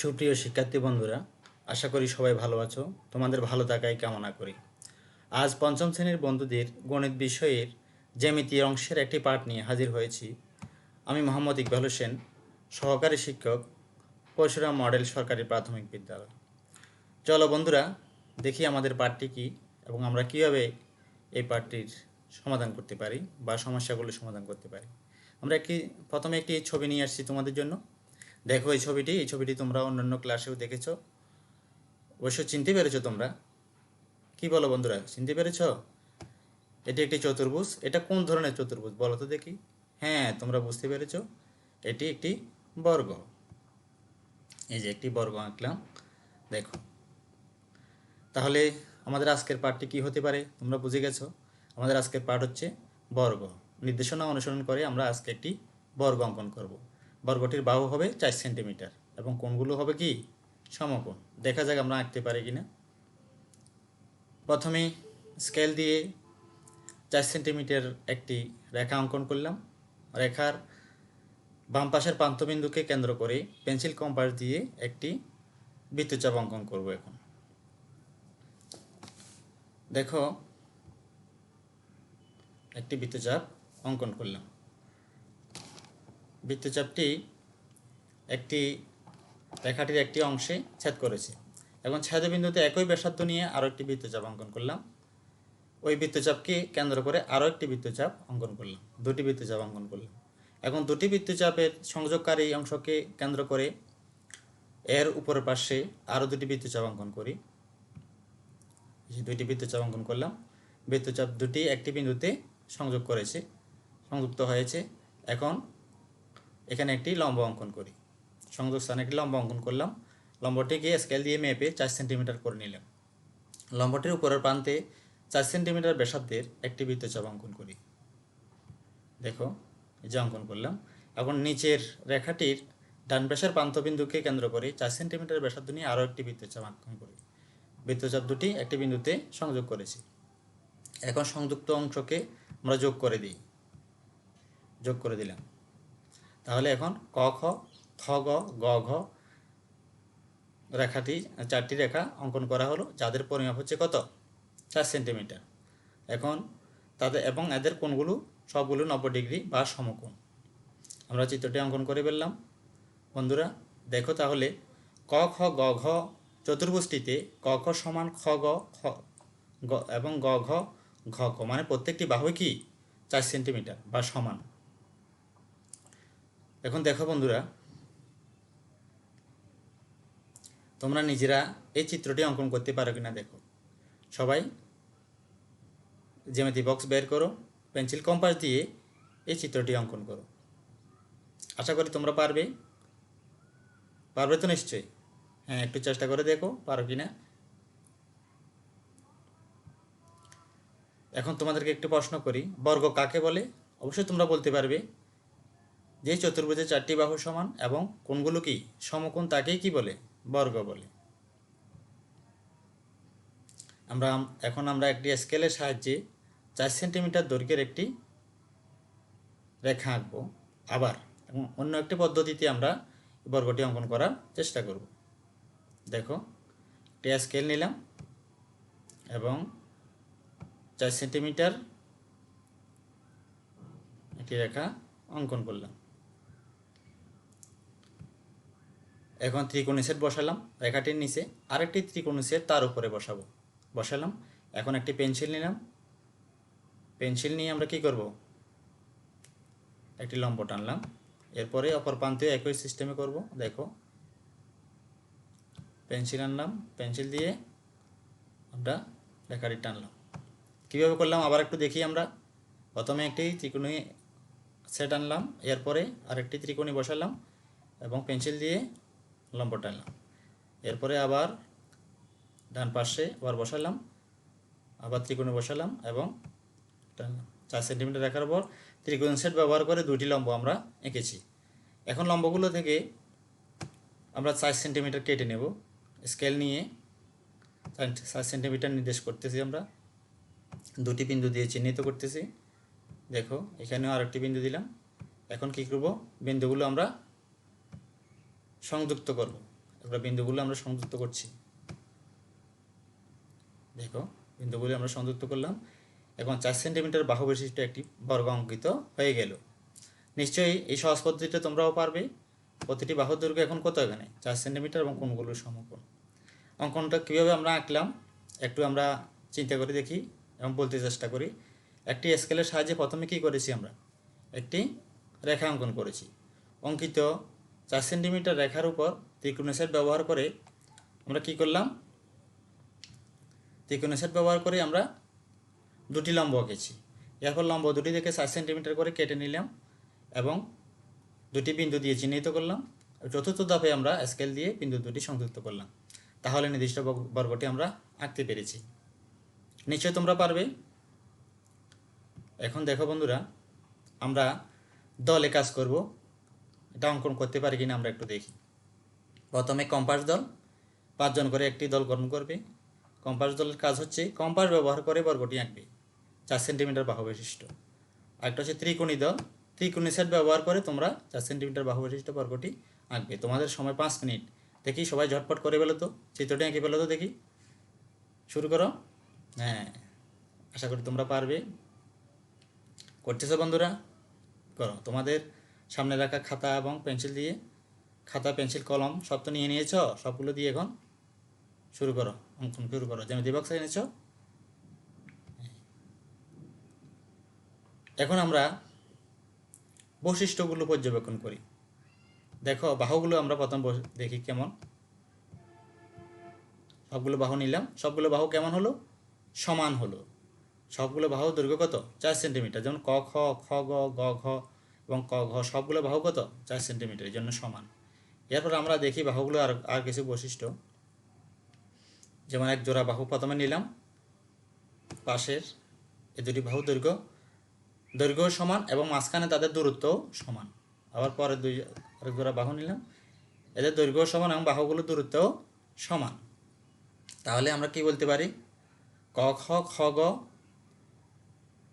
সুপ্রিয় শিক্ষার্থী বন্ধুরা, আশা করি সবাই ভালো আছো। তোমাদের ভালো থাকায় কামনা করি। আজ পঞ্চম শ্রেণির বন্ধুদের গণিত বিষয়ের জ্যামিতি অংশের একটি পাঠ নিয়ে হাজির হয়েছি। আমি মোহাম্মদ ইকবাল হোসেন, সহকারী শিক্ষক, পরশুরাম মডেল সরকারি প্রাথমিক বিদ্যালয়। চলো বন্ধুরা, দেখি আমাদের পাঠটি কী এবং আমরা কীভাবে এই পাঠটির সমাধান করতে পারি বা সমস্যাগুলো সমাধান করতে পারি। আমরা একটি, প্রথমে একটি ছবি নিয়ে আসছি তোমাদের জন্য। দেখো এই ছবিটি এই ছবিটি তোমরা অন্যান্য ক্লাসেও দেখেছ। অবশ্য চিনতে পেরেছ তোমরা। কি বলো বন্ধুরা, চিনতে পেরেছ? এটি একটি চতুর্ভুজ। এটা কোন ধরনের চতুর্ভুজ বলো তো দেখি। হ্যাঁ তোমরা বুঝতে পেরেছ, এটি একটি বর্গ। এই যে একটি বর্গ আঁকলাম, দেখো। তাহলে আমাদের আজকের পাঠটি কি হতে পারে? তোমরা বুঝে গেছো? আমাদের আজকের পাঠ হচ্ছে বর্গ। নির্দেশনা অনুসরণ করে আমরা আজকে একটি বর্গ অঙ্কন করব। বর্গটির বাহু হবে চার সেন্টিমিটার এবং কোণগুলো হবে কি? সমকোণ। দেখা যাক আমরা আঁকতে পারি কিনা। প্রথমে স্কেল দিয়ে চার সেন্টিমিটার একটি রেখা অঙ্কন করলাম। রেখার বাম পাশের প্রান্তবিন্দুকে কেন্দ্র করে পেন্সিল কম্পাস দিয়ে একটি বৃত্তচাপ অঙ্কন করব এখন। দেখো, একটি বৃত্তচাপ অঙ্কন করলাম। বৃত্তচাপটি একটি রেখাটির একটি অংশে ছেদ করেছে। এখন ছেদবিন্দুতে একই ব্যাসার্ধ নিয়ে আরও একটি বৃত্তচাপ অঙ্কন করলাম। ওই বৃত্তচাপকে কেন্দ্র করে আরও একটি বৃত্তচাপ অঙ্কন করলাম। দুটি বৃত্তচাপ অঙ্কন করলাম। এখন দুটি বৃত্তচাপের সংযোগকারী অংশকে কেন্দ্র করে এর উপরের পাশে আরও দুটি বৃত্তচাপ অঙ্কন করি। দুইটি বৃত্তচাপ অঙ্কন করলাম। বৃত্তচাপ দুটি একটি বিন্দুতে সংযোগ করেছে, সংযুক্ত হয়েছে। এখন এখানে একটি লম্ব অঙ্কন করি। সংযোগ স্থানে একটি লম্ব অঙ্কন করলাম। লম্বটিকে স্কেল দিয়ে মেপে চার সেন্টিমিটার করে নিলাম। লম্বটির উপরের প্রান্তে চার সেন্টিমিটার ব্যাসার্ধের একটি বৃত্তচাপ অঙ্কন করি। দেখো যে অঙ্কন করলাম। এখন নিচের রেখাটির ডান পাশের প্রান্তবিন্দুকে কেন্দ্র করে চার সেন্টিমিটার ব্যাসার্ধ নিয়ে আরও একটি বৃত্তচাপ অঙ্কন করি। বৃত্তচাপ দুটি একটি বিন্দুতে সংযোগ করেছি। এখন সংযুক্ত অংশকে আমরা যোগ করে দিই। যোগ করে দিলাম। তাহলে এখন ক, খ খ গ গ, ঘ রেখাটি, চারটি রেখা অঙ্কন করা হলো, যাদের পরিমাপ হচ্ছে কত? চার সেন্টিমিটার। এখন তাদের এবং এদের কোণগুলো সবগুলো নব্বই ডিগ্রি বা সমকোণ। আমরা চিত্রটি অঙ্কন করে ফেললাম। বন্ধুরা, দেখো তাহলে ক, খ, গ, ঘ চতুর্ভুজটিতে ক, খ সমান খ, গ খ, গ এবং গ, ঘ ঘ মানে প্রত্যেকটি বাহু কি? চার সেন্টিমিটার বা সমান। এখন দেখো বন্ধুরা, তোমরা নিজেরা এই চিত্রটি অঙ্কন করতে পারো কিনা দেখো। সবাই জ্যামিতি বক্স বের করো, পেন্সিল কম্পাস দিয়ে এই চিত্রটি অঙ্কন করো। আশা করি তোমরা পারবে। পারবে তো নিশ্চয়ই। হ্যাঁ একটু চেষ্টা করে দেখো, পারো কি না এখন তোমাদেরকে একটু প্রশ্ন করি, বর্গ কাকে বলে? অবশ্যই তোমরা বলতে পারবে। যে চতুর্ভুজে চারটি বাহু সমান এবং কোনগুলো কি? সমকোণ তাকেই কি বলে? বর্গ বলে। আমরা এখন আমরা একটি স্কেলের সাহায্যে চার সেন্টিমিটার দৈর্ঘ্যের একটি রেখা আঁকবো আবার এবং অন্য একটি পদ্ধতিতে আমরা বর্গটি অঙ্কন করার চেষ্টা করব। দেখো, একটি স্কেল নিলাম এবং চার সেন্টিমিটার একটি রেখা অঙ্কন করলাম। এখন ত্রিকোণী সেট বসালাম, রেখাটির নিচে আরেকটি ত্রিকোণী সেট তার উপরে বসাবো। বসালাম, এখন একটি পেন্সিল নিলাম। পেন্সিল নিয়ে আমরা কি করব? একটি লম্ব টানলাম। এরপরে অপর প্রান্তে একই সিস্টেমে করব। দেখো, পেন্সিল আনলাম, পেন্সিল দিয়ে আমরা রেখাটি টানলাম। কীভাবে করলাম? আবার একটু দেখি আমরা। প্রথমে একটি ত্রিকোণী সেট আনলাম, এরপরে আরেকটি ত্রিকোণী বসালাম এবং পেন্সিল দিয়ে লম্ব টানলাম এরপরে আবার ডান পাশে আবার বসালাম আবার ত্রিকোণে বসালাম এবং টানলাম। চার সেন্টিমিটার রাখার পর ত্রিকোণ সেট ব্যবহার করে দুটি লম্ব আমরা এঁকেছি। এখন লম্বগুলো থেকে আমরা চার সেন্টিমিটার কেটে নেব। স্কেল নিয়ে চার সেন্টিমিটার নির্দেশ করতেছি আমরা। দুটি বিন্দু দিয়ে চিহ্নিত করতেছি। দেখো, এখানেও আরেকটি বিন্দু দিলাম। এখন কী করব? বিন্দুগুলো আমরা সংযুক্ত করব। এবার বিন্দুগুলো আমরা সংযুক্ত করছি। দেখো, বিন্দুগুলি আমরা সংযুক্ত করলাম এখন চার সেন্টিমিটার বাহু বিশিষ্ট একটি বর্গ অঙ্কিত হয়ে গেল। নিশ্চয়ই এই সহজ পদ্ধতিটা তোমরাও পারবে। প্রতিটি বাহুর দৈর্ঘ্য এখন কত এখানে? চার সেন্টিমিটার এবং কোনগুলো সমকোণ। অঙ্কনটা কীভাবে আমরা আঁকলাম, একটু আমরা চিন্তা করে দেখি এবং বলতে চেষ্টা করি। একটি স্কেলের সাহায্যে প্রথমে কী করেছি আমরা? একটি রেখা অঙ্কন করেছি। অঙ্কিত চার সেন্টিমিটার রেখার উপর ত্রিকোণ সেট ব্যবহার করে আমরা কি করলাম? ত্রিকোণ সেট ব্যবহার করে আমরা দুটি লম্ব এঁকেছি এরপর লম্ব দুটি থেকে চার সেন্টিমিটার করে কেটে নিলাম এবং দুটি বিন্দু দিয়ে চিহ্নিত করলাম। চতুর্থ ধাপে আমরা স্কেল দিয়ে বিন্দু দুটি সংযুক্ত করলাম। তাহলে নির্দিষ্ট বর্গ- বর্গটি আমরা আঁকতে পেরেছি। নিশ্চয় তোমরা পারবে। এখন দেখো বন্ধুরা, আমরা দলে কাজ করব। এটা অঙ্কন করতে পারি কিনা আমরা একটু দেখি। প্রথমে কম্পাস দল, পাঁচজন করে একটি দল গঠন করবে। কম্পাস দলের কাজ হচ্ছে কম্পাস ব্যবহার করে বর্গটি আঁকবে, চার সেন্টিমিটার বাহু বিশিষ্ট আরেকটা হচ্ছে ত্রিকোণী দল, ত্রিকোণী সেট ব্যবহার করে তোমরা চার সেন্টিমিটার বাহু বিশিষ্ট বর্গটি আঁকবে। তোমাদের সময় পাঁচ মিনিট। দেখি সবাই ঝটপট করে ফেলো তো, চিত্রটি এঁকে ফেলো তো দেখি। শুরু করো। হ্যাঁ আশা করি তোমরা পারবে। করতেছো বন্ধুরা? করো। তোমাদের সামনে রাখা খাতা এবং পেন্সিল দিয়ে, খাতা, পেন্সিল, কলম সব তো নিয়ে নিয়েছ? সবগুলো দিয়ে এখন শুরু করো অঙ্কন শুরু করো। জ্যামিতি বক্স এনেছ? এখন আমরা বৈশিষ্ট্যগুলো পর্যবেক্ষণ করি। দেখো, বাহুগুলো আমরা প্রথম দেখি কেমন। সবগুলো বাহু নিলাম। সবগুলো বাহু কেমন হলো? সমান হলো। সবগুলো বাহু দৈর্ঘ্য কত? চার সেন্টিমিটার। যেমন ক, খ খ, গ গ, ঘ। এবং ক ঘ সবগুলো বাহু কত? চার সেন্টিমিটার এর জন্য সমান। এরপর আমরা দেখি বাহুগুলো আর আর কিছু বৈশিষ্ট্য। যেমন এক জোড়া বাহু প্রথমে নিলাম, পাশের এই দুটি বাহু দৈর্ঘ্য দৈর্ঘ্য সমান এবং মাঝখানে তাদের দূরত্ব সমান। আবার পরে দুই, আরেক জোড়া বাহু নিলাম, এদের দৈর্ঘ্য সমান এবং বাহুগুলোর দূরত্বও সমান। তাহলে আমরা কি বলতে পারি? ক, খ খ, গ,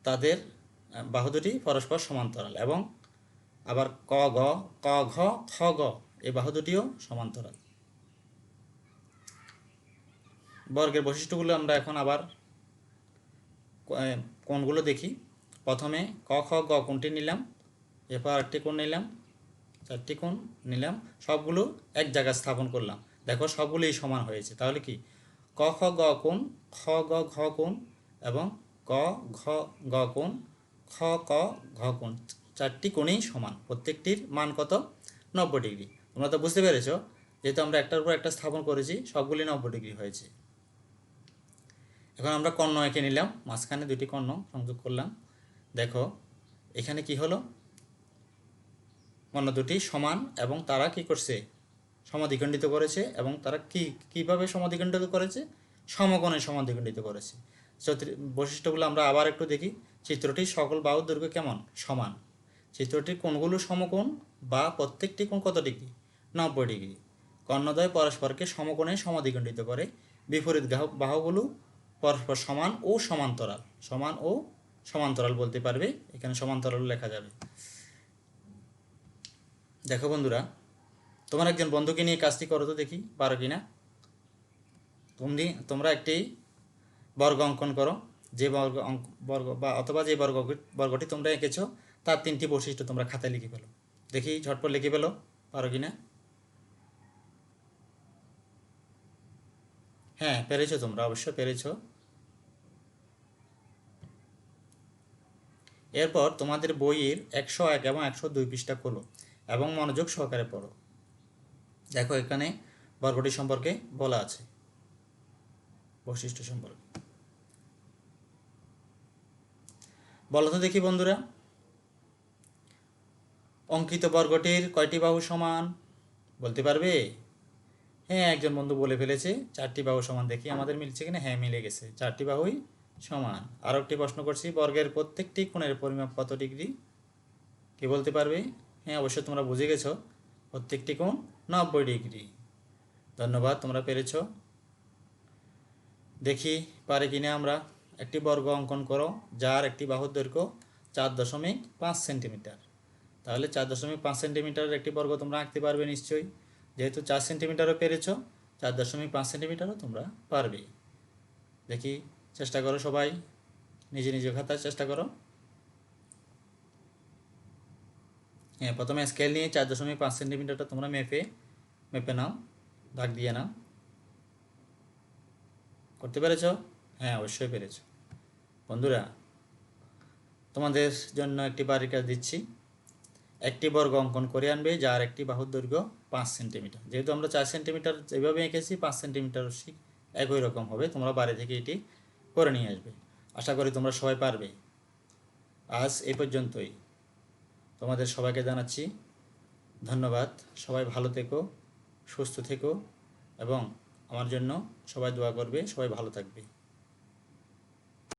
তাদের বাহু দুটি পরস্পর সমান্তরাল এবং আবার ক, গ, ক, ঘ খ গ, এই বাহু দুটিও সমান্তরাল। বর্গের বৈশিষ্ট্যগুলো আমরা এখন আবার কোণগুলো দেখি। প্রথমে ক, খ, গ কোণটি নিলাম, এরপর আরেকটি কোণ নিলাম, চারটি কোণ নিলাম, সবগুলো এক জায়গায় স্থাপন করলাম। দেখো সবগুলোই সমান হয়েছে, তাহলে কি? ক, খ, গ কোণ, খ, গ, ঘ কোণ এবং ক, ঘ, গ কোণ, খ, ক, ঘ কোণ। চারটি কোণেই সমান। প্রত্যেকটির মান কত? নব্বই ডিগ্রি। তোমরা তো বুঝতে পেরেছ, যেহেতু আমরা একটার উপর একটা স্থাপন করেছি, সবগুলি নব্বই ডিগ্রি হয়েছে। এখন আমরা কর্ণ এঁকে নিলাম। মাঝখানে দুটি কর্ণ সংযোগ করলাম। দেখো, এখানে কি হলো? কর্ণ দুটি সমান এবং তারা কি করছে? সমাধিখণ্ডিত করেছে এবং তারা কি, কীভাবে সমাধিখণ্ডিত করেছে? সমকোণে সমাধিখণ্ডিত করেছে। বৈশিষ্ট্যগুলো আমরা আবার একটু দেখি। চিত্রটি সকল বাহুর দৈর্ঘ্য কেমন? সমান। চিত্রটির কোণগুলো সমকোণ বা প্রত্যেকটি কোণ কত ডিগ্রি? নব্বই ডিগ্রি। কর্ণদ্বয় পরস্পরকে সমকোণে সমাধিখণ্ডিত করে। বিপরীত বাহুগুলো পরস্পর সমান ও সমান্তরাল। সমান ও সমান্তরাল বলতে পারবে। এখানে সমান্তরাল লেখা যাবে। দেখো বন্ধুরা, তোমার একজন বন্ধুকে নিয়ে কাজটি করো তো দেখি, পারো কি না? তুমি, তোমরা একটি বর্গ অঙ্কন করো। যে বর্গ অঙ্ক বর্গ বা অথবা যে বর্গ বর্গটি তোমরা এঁকেছো তার তিনটি বৈশিষ্ট্য তোমরা খাতায় লিখে ফেলো। দেখি, ঝটপট লিখে ফেলো, পারো কি না হ্যাঁ পেরেছ তোমরা, অবশ্যই পেরেছ। এরপর তোমাদের বইয়ের একশো এক এবং একশো দুই পৃষ্ঠা খোলো এবং মনোযোগ সহকারে পড়ো। দেখো, এখানে বর্গটি সম্পর্কে বলা আছে। বৈশিষ্ট্য সম্পর্কে। বলো তো দেখি বন্ধুরা। অঙ্কিত বর্গটির কয়টি বাহু সমান? বলতে পারবে? হ্যাঁ একজন বন্ধু বলে ফেলেছে, চারটি বাহু সমান দেখি, আমাদের মিলছে কিনা? হ্যাঁ মিলে গেছে, চারটি বাহুই সমান। আরও একটি প্রশ্ন করছি, বর্গের প্রত্যেকটি কোণের পরিমাপ কত ডিগ্রি? কে বলতে পারবে? হ্যাঁ অবশ্যই তোমরা বুঝে গেছো, প্রত্যেকটি কোণ নব্বই ডিগ্রি। ধন্যবাদ, তোমরা পেরেছ। দেখি, পারে কিনা আমরা? একটি বর্গ অঙ্কন করো, যার একটি বাহুর দৈর্ঘ্য চার দশমিক পাঁচ সেন্টিমিটার। তাহলে চার দশমিক পাঁচ সেন্টিমিটারের একটি বর্গ তোমরা আঁকতে পারবে নিশ্চয়ই। যেহেতু চার সেন্টিমিটারও পেরেছ, চার দশমিক পাঁচ সেন্টিমিটারও তোমরা পারবে। দেখি, চেষ্টা করো সবাই। নিজে নিজে খাতায় চেষ্টা করো। হ্যাঁ প্রথমে স্কেল নিয়ে চার দশমিক পাঁচ সেন্টিমিটারটা তোমরা মেপে মেপে নাও, দাগ দিয়ে নাও। করতে পেরেছ? হ্যাঁ অবশ্যই পেরেছ। বন্ধুরা, তোমাদের জন্য একটি বাড়ির কাজ দিচ্ছি। একটি বর্গ অঙ্কন করে আনবে, যার একটি বাহুর দৈর্ঘ্য পাঁচ সেন্টিমিটার। যেহেতু আমরা চার সেন্টিমিটার যেভাবে এঁকেছি, পাঁচ সেন্টিমিটার ঠিক একই রকম হবে। তোমরা বাড়ি থেকে এটি করে নিয়ে আসবে। আশা করি তোমরা সবাই পারবে। আজ এই পর্যন্তই। তোমাদের সবাইকে জানাচ্ছি ধন্যবাদ। সবাই ভালো থেকো, সুস্থ থেকো এবং আমার জন্য সবাই দোয়া করবে, সবাই ভালো থাকবে।